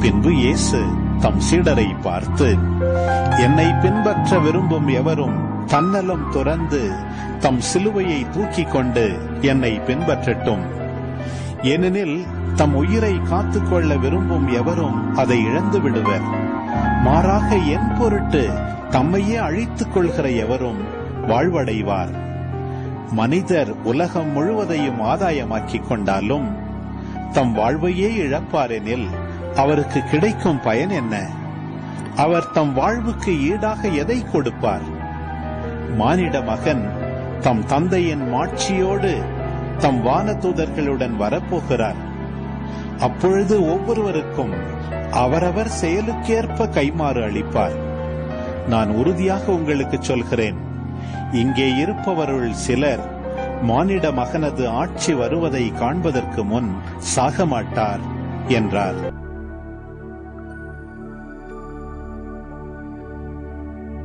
பின்பு இயேசு தம் சீடரை பார்த்து என்னை பின்பற்ற விரும்பும் எவரும் தன்னலம் துறந்து தம் சிலுவையை தூக்கிக் கொண்டு என்னை பின்பற்றட்டும். ஏனெனில் தம் உயிரை காத்துக்கொள்ள விரும்பும் எவரும் அதை இழந்து விடுவர். மாறாக என் பொருட்டு தம்மையே அழித்துக் கொள்கிற எவரும் வாழ்வடைவார். மனிதர் உலகம் முழுவதையும் ஆதாயமாக்கிக் கொண்டாலும் தம் வாழ்வையே இழப்பாரெனில் அவருக்கு கிடைக்கும் பயன் என்ன? அவர் தம் வாழ்வுக்கு ஈடாக எதை கொடுப்பார்? மானிட மகன் தம் தந்தையின் மாட்சியோடு தம் வானதூதர்களுடன் வரப்போகிறார். அப்பொழுது ஒவ்வொருவருக்கும் அவரவர் செயலுக்கேற்ப கைமாறு அளிப்பார். நான் உறுதியாக உங்களுக்கு சொல்கிறேன். இங்கே இருப்பவருள் சிலர் மானிட மகனது ஆட்சி வருவதை காண்பதற்கு முன் சாகமாட்டார் என்றார்.